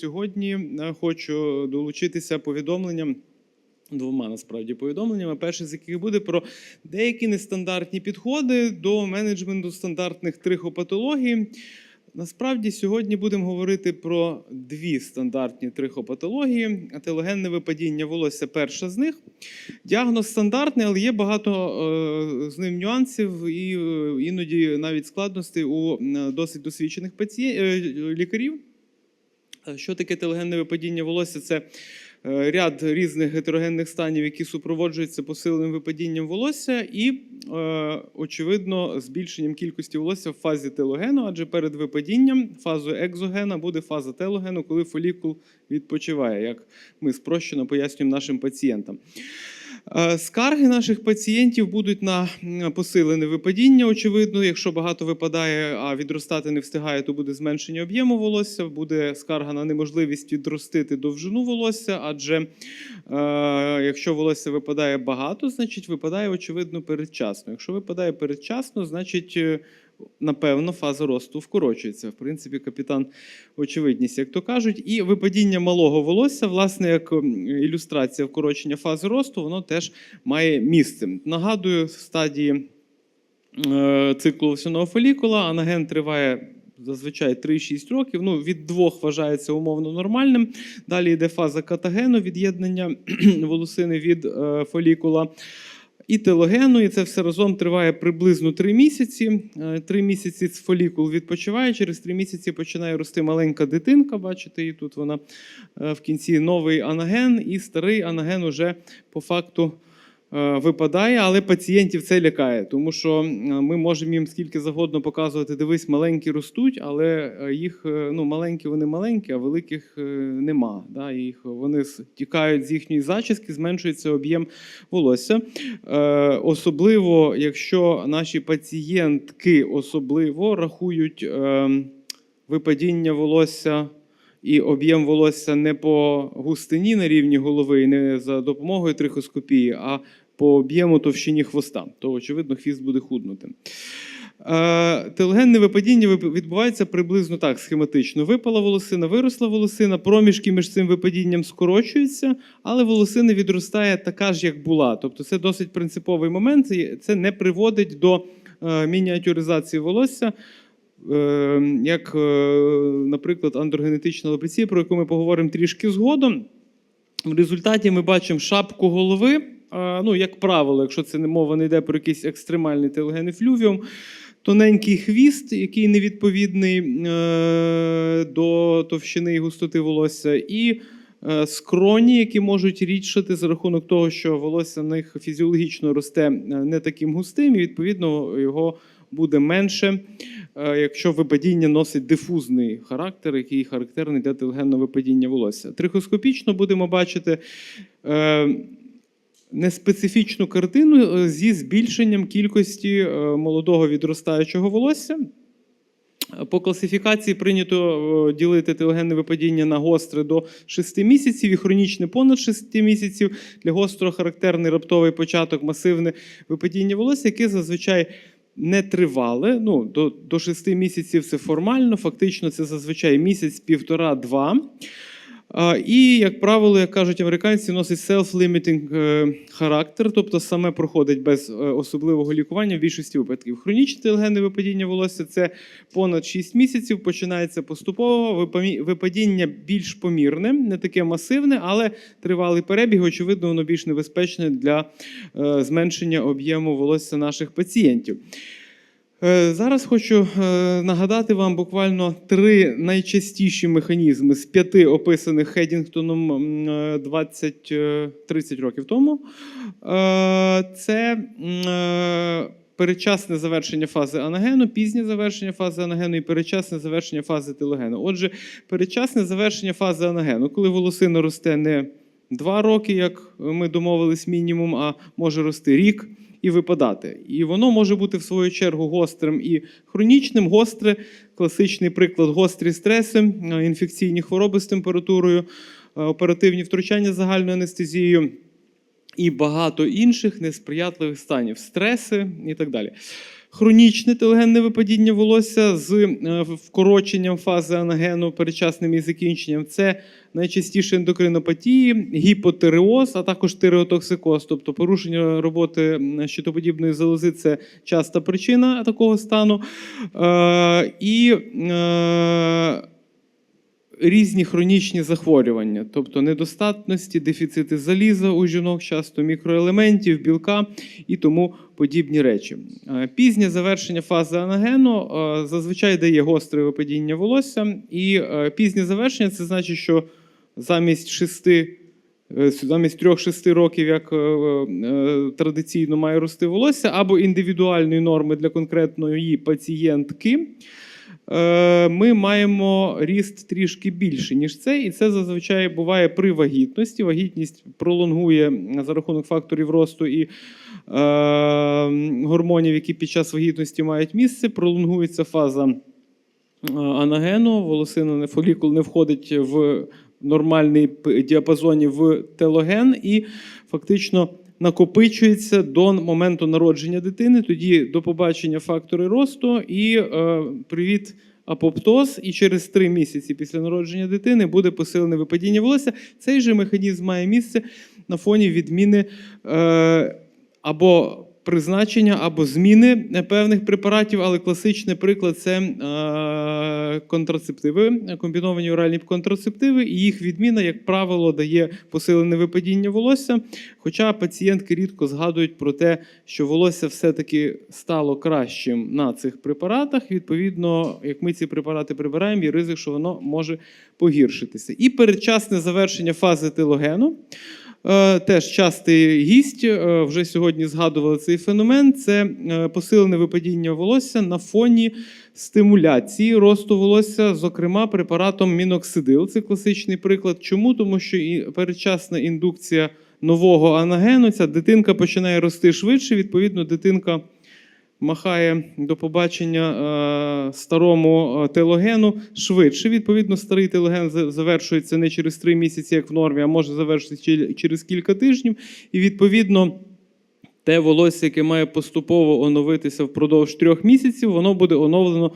сьогодні е, хочу долучитися повідомленням. Двома насправді повідомленнями. Перше з яких буде про деякі нестандартні підходи до менеджменту стандартних трихопатологій. Насправді сьогодні будемо говорити про дві стандартні трихопатології. Ателогенне випадіння волосся перша з них. Діагноз стандартний, але є багато е, з ним нюансів і е, іноді навіть складностей у досить досвідчених пацієнтів, лікарів. Е, Що таке телегенне випадіння волосся? Це е, ряд різних гетерогенних станів, які супроводжуються посиленим випадінням волосся, і, е, очевидно, збільшенням кількості волосся в фазі телогену, адже перед випадінням фазою екзогена буде фаза телогену, коли фолікул відпочиває, як ми спрощено пояснюємо нашим пацієнтам. Е, Скарги наших пацієнтів будуть на посилене випадіння. Очевидно, якщо багато випадає, а відростати не встигає, то буде зменшення об'єму волосся. Буде скарга на неможливість відростити довжину волосся, адже е, якщо волосся випадає багато, значить випадає очевидно передчасно. Якщо випадає передчасно, значить. Напевно, фаза росту вкорочується. В принципі, капітан очевидність, як то кажуть. І випадіння малого волосся, власне, як ілюстрація вкорочення фази росту, воно теж має місце. Нагадую, в стадії е, циклу овсяного фолікула анаген триває. Зазвичай 3-6 років. Ну, від двох вважається умовно нормальним. Далі йде фаза катагену, від'єднання волосини від е, фолікула. І телогену, і це все разом триває приблизно 3 місяці. Е, Три місяці фолікул відпочиває, через 3 місяці починає рости маленька дитинка. Бачите, і тут вона е, в кінці новий анаген, і старий анаген уже по факту випадає, але пацієнтів це лякає, тому що е, ми можемо їм скільки завгодно показувати, дивись, маленькі ростуть, але е, їх е, ну, маленькі вони маленькі, а великих е, нема. Да? Їх, вони тікають з їхньої зачіски, зменшується об'єм волосся. Е, особливо, якщо наші пацієнтки особливо рахують е, випадіння волосся і об'єм волосся не по густині на рівні голови, не за допомогою трихоскопії, а по об'єму товщині хвоста, то очевидно хвіст буде худнути. Е, Телегенне випадіння відбувається приблизно так схематично. Випала волосина, виросла волосина, проміжки між цим випадінням скорочуються, але волосина відростає така ж, як була. Тобто це досить принциповий момент. і Це не приводить до е, мініатюризації волосся. Е, Як, наприклад, андрогенетична алопеція, про яку ми поговоримо трішки згодом. В результаті ми бачимо шапку голови. Ну, як правило, якщо це не мова не йде про якийсь екстремальний телегенний флювіум, тоненький хвіст, який невідповідний е, до товщини і густоти волосся, і е, скроні, які можуть рідшати за рахунок того, що волосся в них фізіологічно росте е, не таким густим, і відповідно його буде менше, якщо випадіння носить дифузний характер, який характерний для телегенного випадіння волосся. Трихоскопічно будемо бачити. Е, неспецифічну картину е, зі збільшенням кількості е, молодого відростаючого волосся. По класифікації прийнято е, ділити телегенне випадіння на гостре до 6 місяців і хронічне понад 6 місяців. Для гострого характерний раптовий початок масивне випадіння волосся, яке зазвичай не тривале. Ну, до, до 6 місяців це формально, фактично це зазвичай місяць, півтора-два. І, як правило, як кажуть американці, носить self-limiting е, характер, тобто саме проходить без е, особливого лікування в більшості випадків. Хронічне телегенне випадіння волосся це понад 6 місяців, починається поступово. Випадіння більш помірне, не таке масивне, але тривалий перебіг, очевидно, воно більш небезпечне для е, зменшення об'єму волосся наших пацієнтів. Е, Зараз хочу е, нагадати вам буквально три найчастіші механізми з п'яти описаних Хедінгтоном м, е, 20-30 років тому. Це м, е, передчасне завершення фази анагену, пізнє завершення фази анагену і передчасне завершення фази телогену. Отже, передчасне завершення фази анагену, коли волосина росте не два роки, як ми домовились мінімум, а може рости рік і випадати. І воно може бути в свою чергу гострим і хронічним. Гостре, класичний приклад, гострі стреси, е, інфекційні хвороби з температурою, е, оперативні втручання загальною анестезією і багато інших несприятливих станів, стреси і так далі. Хронічне телогенне випадіння волосся з е, вкороченням фази анагену передчасним і закінченням це найчастіше ендокринопатії, гіпотиреоз, а також тиреотоксикоз, тобто порушення роботи щитоподібної залози це часта причина такого стану. Е, і е, різні хронічні захворювання, тобто недостатності, дефіцити заліза у жінок, часто мікроелементів, білка і тому подібні речі. Е, Пізнє завершення фази анагену е, зазвичай дає гостре випадіння волосся, і е, пізнє завершення це значить, що замість шести. Замість 3-6 років, як традиційно має рости волосся, або індивідуальної норми для конкретної пацієнтки, ми маємо ріст трішки більше, ніж це, і це зазвичай буває при вагітності. Вагітність пролонгує за рахунок факторів росту і е, гормонів, які під час вагітності мають місце. Пролонгується фаза е, анагену, волосина фолікул не входить в нормальний діапазоні в телоген і фактично накопичується до моменту народження дитини. Тоді до побачення фактори росту і е, привіт. Апоптоз, і через три місяці після народження дитини буде посилене випадіння волосся. Цей же механізм має місце на фоні відміни е, або призначення, або зміни певних препаратів, але класичний приклад це е, контрацептиви, комбіновані оральні контрацептиви, і їх відміна, як правило, дає посилене випадіння волосся. Хоча пацієнтки рідко згадують про те, що волосся все-таки стало кращим на цих препаратах. Відповідно, як ми ці препарати прибираємо, є ризик, що воно може погіршитися. І передчасне завершення фази телогену. Е, Теж частий гість, е, вже сьогодні згадували цей феномен. Це е, посилене випадіння волосся на фоні стимуляції росту волосся, зокрема препаратом міноксидил. Це класичний приклад. Чому? Тому що і передчасна індукція нового анагену, ця дитинка починає рости швидше. Відповідно, дитинка махає до побачення е, старому е, телогену швидше. Відповідно, старий телоген завершується не через три місяці, як в нормі, а може завершитися через кілька тижнів. І відповідно. Те волосся, яке має поступово оновитися впродовж трьох місяців, воно буде оновлено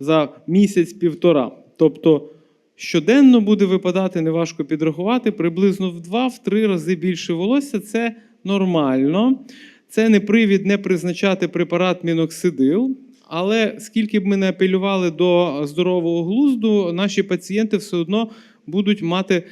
за місяць-півтора. Тобто щоденно буде випадати, неважко підрахувати, приблизно в 2-3 рази більше волосся. Це нормально. Це не привід не призначати препарат міноксидил. Але скільки б ми не апелювали до здорового глузду, наші пацієнти все одно будуть мати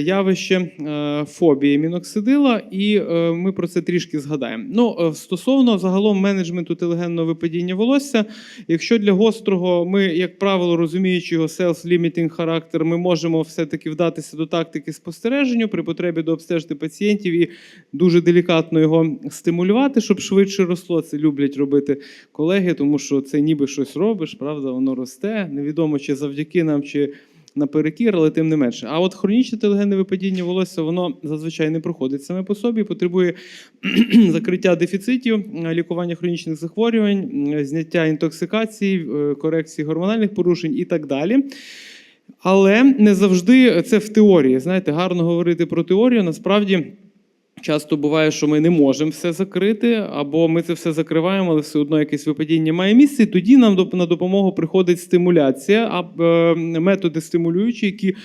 явище е, фобії міноксидила, і е, ми про це трішки згадаємо. Ну, е, стосовно загалом менеджменту телегенного випадіння волосся, якщо для гострого ми, як правило, розуміючи його self-limiting характер, ми можемо все-таки вдатися до тактики спостереження, при потребі до обстежити пацієнтів і дуже делікатно його стимулювати, щоб швидше росло. Це люблять робити колеги, тому що це ніби щось робиш, правда, воно росте. Невідомо чи завдяки нам, чи наперекір, але тим не менше. А от хронічне телегенне випадіння волосся, воно зазвичай не проходить саме по собі, потребує закриття дефіцитів, е, лікування хронічних захворювань, е, зняття інтоксикації, е, корекції гормональних порушень і так далі. Але не завжди це в теорії. Знаєте, гарно говорити про теорію. Насправді часто буває, що ми не можемо все закрити, або ми це все закриваємо, але все одно якесь випадіння має місце. І тоді нам на допомогу приходить стимуляція, а е, методи стимулюючі, які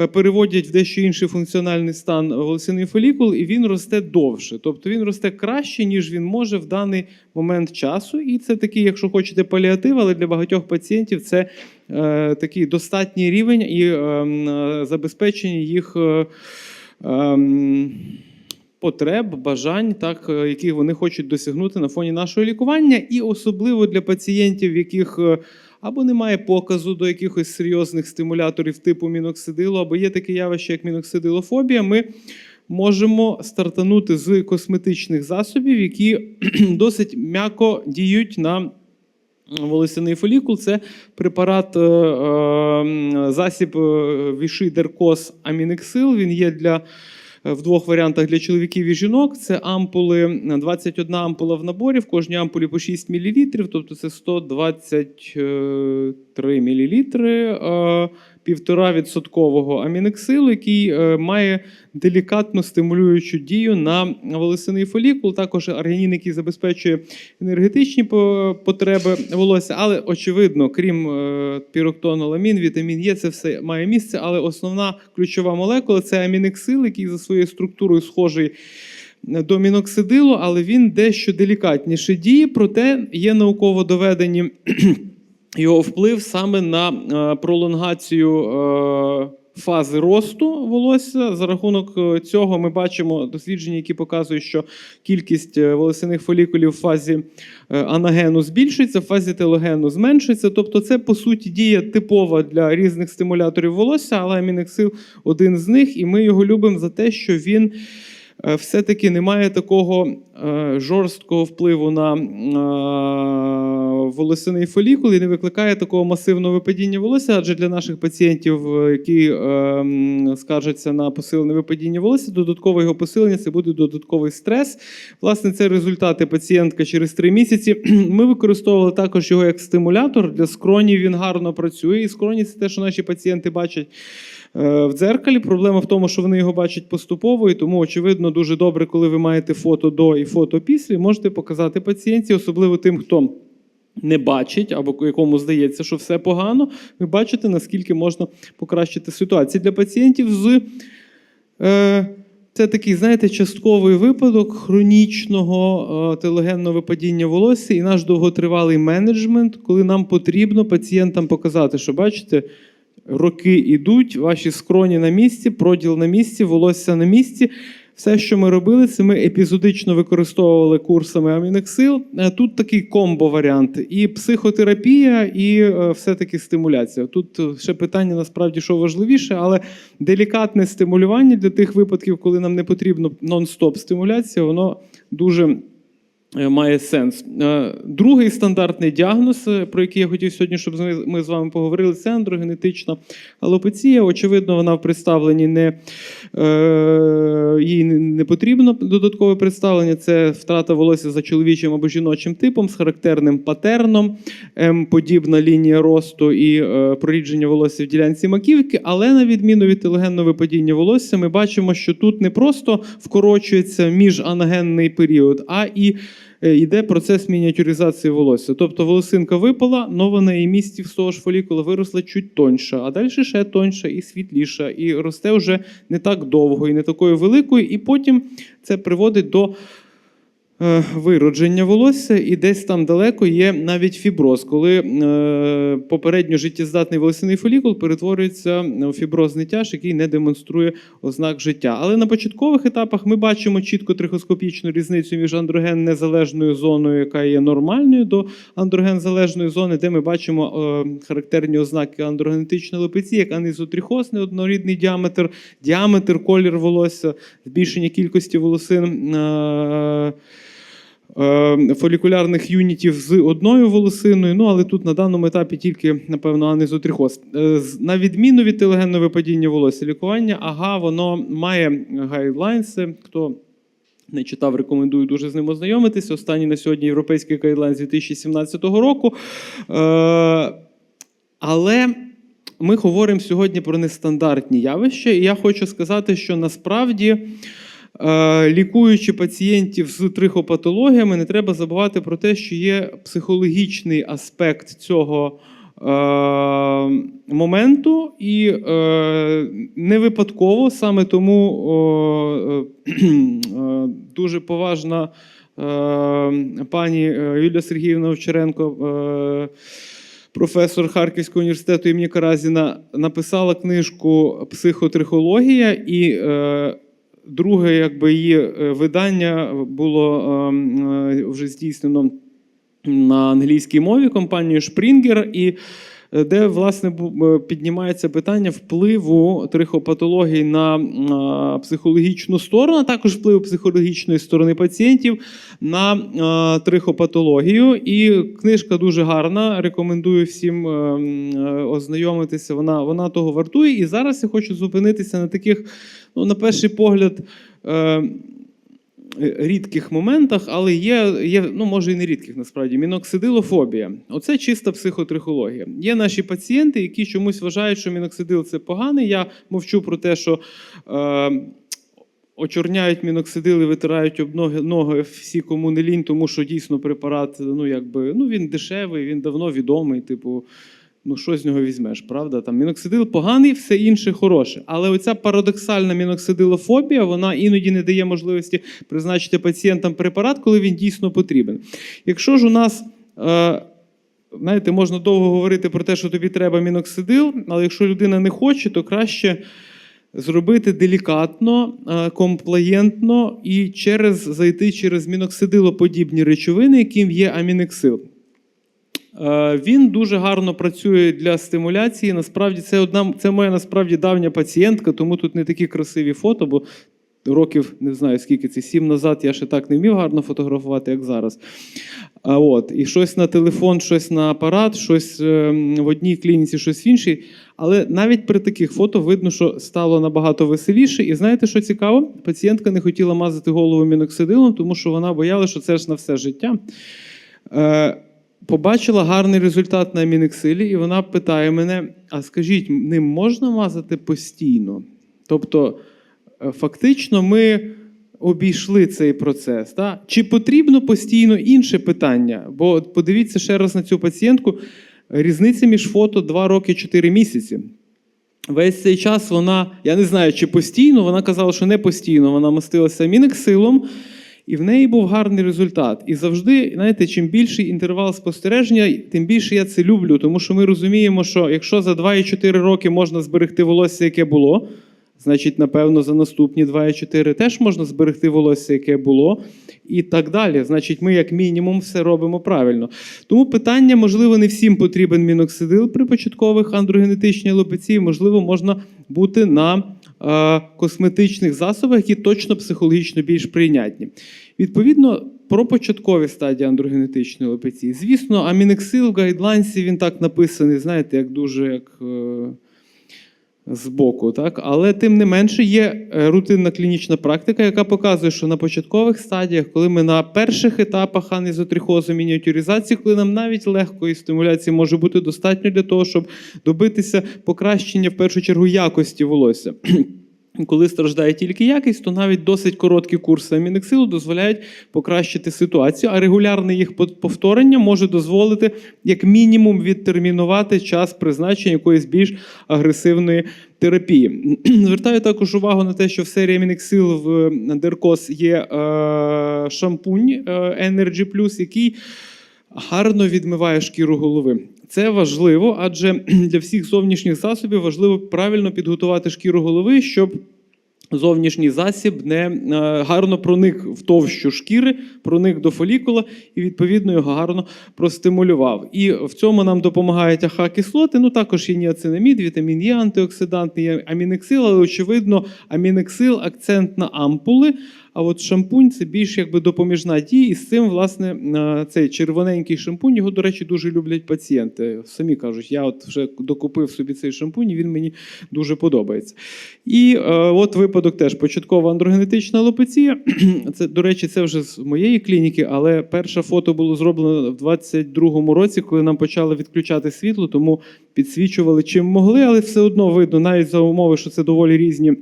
е, переводять в дещо інший функціональний стан волосяний фолікул, і він росте довше. Тобто він росте краще, ніж він може в даний момент часу. І це такий, якщо хочете, паліатив, але для багатьох пацієнтів це е, такий достатній рівень і е, е, забезпечення їх. Е, ем, Потреб, бажань, так, е, які вони хочуть досягнути на фоні нашого лікування, і особливо для пацієнтів, в яких е, або немає показу до якихось серйозних стимуляторів типу міноксидилу, або є таке явище, як міноксидилофобія, ми можемо стартанути з косметичних засобів, які досить м'яко діють на волосяний фолікул. Це препарат, е, засіб Віши Деркос Амінексил. Він є для в двох варіантах для чоловіків і жінок. Це ампули, 21 ампула в наборі, в кожній ампулі по 6 мл, тобто це 123 мл. 1,5% амінексилу, який е, має делікатно стимулюючу дію на волосяний фолікул. Також аргінін, який забезпечує енергетичні потреби волосся. Але очевидно, крім е, піроктоноламін, вітамін Е, це все має місце. Але основна ключова молекула це амінексил, який за своєю структурою схожий до міноксидилу, але він дещо делікатніше діє, проте є науково доведені його вплив саме на е, пролонгацію е, фази росту волосся. За рахунок е, цього ми бачимо дослідження, які показують, що кількість волосяних фолікулів в фазі анагену збільшується, в фазі телогену зменшується. Тобто, це по суті дія типова для різних стимуляторів волосся, але амінексил один з них, і ми його любимо за те, що він. Е, Все-таки не має такого е, жорсткого впливу на е, волосяний фолікул і не викликає такого масивного випадіння волосся, адже для наших пацієнтів, які скаржаться на посилене випадіння волосся, додаткове його посилення це буде додатковий стрес. Власне, це результати пацієнтка через три місяці. Ми використовували також його як стимулятор для скронів. Він гарно працює. І скроні це те, що наші пацієнти бачать. Е, В дзеркалі проблема в тому, що вони його бачать поступово, і тому очевидно дуже добре, коли ви маєте фото до і фото після, можете показати пацієнтці, особливо тим, хто не бачить або якому здається, що все погано. Ви бачите, наскільки можна покращити ситуацію для пацієнтів з. Е, це такий, знаєте, частковий випадок хронічного е, телогенного випадіння волосся і наш довготривалий менеджмент, коли нам потрібно пацієнтам показати, що бачите, роки йдуть, ваші скроні на місці, проділ на місці, волосся на місці. Все, що ми робили, це ми епізодично використовували курсами амінексил. Е, Тут такий комбо-варіант: і психотерапія, і е, все-таки стимуляція. Тут е, ще питання насправді що важливіше, але делікатне стимулювання для тих випадків, коли нам не потрібно нон-стоп стимуляція, воно дуже. Е, Має сенс. Е, Другий стандартний діагноз, е, про який я хотів сьогодні, щоб ми- з вами поговорили, це андрогенетична алопеція. Очевидно, вона в представленні не їй не- потрібно додаткове представлення. Це втрата волосся за чоловічим або жіночим типом з характерним патерном, М-подібна лінія росту і прорідження волосся в ділянці маківки. Але на відміну від телегенного випадіння волосся, ми бачимо, що тут не просто вкорочується міжанагенний період, а і йде процес мініатюризації волосся. Тобто волосинка випала, нова на її місці з того ж фолікула виросла чуть тоньша, а далі ще тоньша і світліша, і росте вже не так довго і не такою великою, і потім це приводить до. Е, Виродження волосся, і десь там далеко є навіть фіброз, коли е, попередньо життєздатний волосяний фолікул перетворюється у фіброзний тяж, який не демонструє ознак життя. Але на початкових етапах ми бачимо чітко трихоскопічну різницю між андроген незалежною зоною, яка є нормальною, до андроген залежної зони, де ми бачимо е, характерні ознаки андрогенетичної лопеції, як анізотрихоз, неоднорідний діаметр, діаметр, колір волосся, збільшення кількості волосин. Е, Фолікулярних юнітів з одною волосиною, ну але тут на даному етапі тільки, напевно, анезотрихоз. Е, На відміну від телегенного випадіння волосся, лікування ага, воно має гайдлайнси. Хто не читав, рекомендую дуже з ним ознайомитися. Останній на сьогодні європейський гайдлайн з 2017 року. Е, але ми говоримо сьогодні про нестандартні явища, і я хочу сказати, що насправді. Е, Лікуючи пацієнтів з трихопатологіями, не треба забувати про те, що є психологічний аспект цього е, моменту, і е, не випадково саме тому дуже поважна пані Юлія Сергіївна Овчаренко. Професор Харківського університету імені Каразіна написала книжку Психотрихологія, і друге, якби її е, видання було ем, е, вже здійснено на англійській мові компанією Springer, і де власне е, піднімається питання впливу трихопатологій на е, психологічну сторону, а також впливу психологічної сторони пацієнтів на е, трихопатологію. І книжка дуже гарна. Рекомендую всім е, е, ознайомитися. Вона, вона того вартує. І зараз я хочу зупинитися на таких, ну, на перший погляд. Е, рідких моментах, але є, є ну може і не рідких насправді, міноксидилофобія. Оце чиста психотрихологія. Є наші пацієнти, які чомусь вважають, що міноксидил це поганий. Я мовчу про те, що. Е, Очорняють міноксидили, витирають об ноги, ноги всі, кому не лінь, тому що дійсно препарат, ну якби ну він дешевий, він давно відомий. Типу, ну що з нього візьмеш, правда? Там міноксидил поганий, все інше хороше. Але оця парадоксальна міноксидилофобія, вона іноді не дає можливості призначити пацієнтам препарат, коли він дійсно потрібен. Якщо ж у нас. Е, Знаєте, можна довго говорити про те, що тобі треба міноксидил, але якщо людина не хоче, то краще зробити делікатно, е, комплаєнтно і через зайти через міноксидилоподібні речовини, яким є амінексил. Е, Він дуже гарно працює для стимуляції. Насправді, це одна це моя насправді давня пацієнтка, тому тут не такі красиві фото, бо років не знаю скільки це сім назад я ще так не вмів гарно фотографувати, як зараз. А от, і щось на телефон, щось на апарат, щось е, в одній клініці, щось в іншій. Але навіть при таких фото видно, що стало набагато веселіше. І знаєте, що цікаво? Пацієнтка не хотіла мазати голову міноксидилом, тому що вона боялася, що це ж на все життя. Е, побачила гарний результат на амінексилі, і вона питає мене: а скажіть, ним можна мазати постійно? Тобто, е, фактично, ми обійшли цей процес. Так? Чи потрібно постійно інше питання? Бо подивіться ще раз на цю пацієнтку. Різниця між фото 2 роки 4 місяці. Весь цей час вона, я не знаю, чи постійно, вона казала, що не постійно, вона мастилася амінексилом, і в неї був гарний результат. І завжди, знаєте, чим більший інтервал спостереження, тим більше я це люблю, тому що ми розуміємо, що якщо за 2,4 роки можна зберегти волосся, яке було, значить, напевно, за наступні 2,4 теж можна зберегти волосся, яке було, і так далі. Значить, ми, як мінімум, все робимо правильно. Тому питання, можливо, не всім потрібен міноксидил при початкових андрогенетичній алопеції, можливо, можна бути на косметичних засобах, які точно психологічно більш прийнятні. Відповідно, про початкові стадії андрогенетичної лопеції. Звісно, амінексил в гайдлайнсі він так написаний, знаєте, як дуже як. Збоку, так? Але тим не менше є е, рутинна клінічна практика, яка показує, що на початкових стадіях, коли ми на перших етапах анізотрихозу, мініатюризації, коли нам навіть легкої стимуляції може бути достатньо для того, щоб добитися покращення в першу чергу якості волосся. Коли страждає тільки якість, то навіть досить короткі курси амінексилу дозволяють покращити ситуацію, а регулярне їх повторення може дозволити як мінімум відтермінувати час призначення якоїсь більш агресивної терапії. Звертаю також увагу на те, що в серії амінексил в Деркос є е, шампунь е, Energy Plus, який гарно відмиває шкіру голови. Це важливо, адже для всіх зовнішніх засобів важливо правильно підготувати шкіру голови, щоб зовнішній засіб не е, гарно проник в товщу шкіри, проник до фолікула і відповідно його гарно простимулював. І в цьому нам допомагають АХ-кислоти. Ну також є ніацинамід, вітамін Е, антиоксидантний, є амінексил, але очевидно, амінексил акцент на ампули. А от шампунь це більш якби допоміжна дія, і з цим, власне, е, цей червоненький шампунь, його, до речі, дуже люблять пацієнти. Самі кажуть, я от вже докупив собі цей шампунь, і він мені дуже подобається. І е, от випадок теж початкова андрогенетична алопеція. Це, до речі, це вже з моєї клініки, але перше фото було зроблено в 22-му році, коли нам почали відключати світло, тому підсвічували чим могли, але все одно видно, навіть за умови, що це доволі різні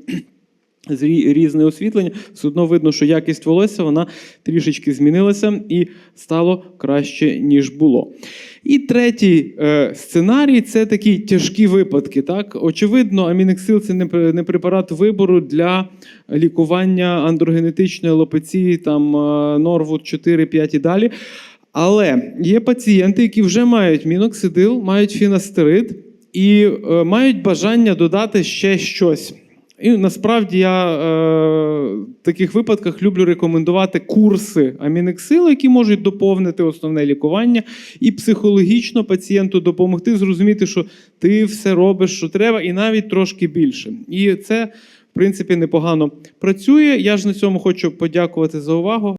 з різне освітлення, все одно видно, що якість волосся вона трішечки змінилася і стало краще, ніж було. І третій е, сценарій це такі тяжкі випадки. Так? Очевидно, амінексил це не, препарат вибору для лікування андрогенетичної алопеції, там е, Норвуд 4, 5 і далі. Але є пацієнти, які вже мають міноксидил, мають фінастерид і е, мають бажання додати ще щось. І насправді я е, в таких випадках люблю рекомендувати курси амінексилу, які можуть доповнити основне лікування, і психологічно пацієнту допомогти зрозуміти, що ти все робиш, що треба, і навіть трошки більше. І це, в принципі, непогано працює. Я ж на цьому хочу подякувати за увагу.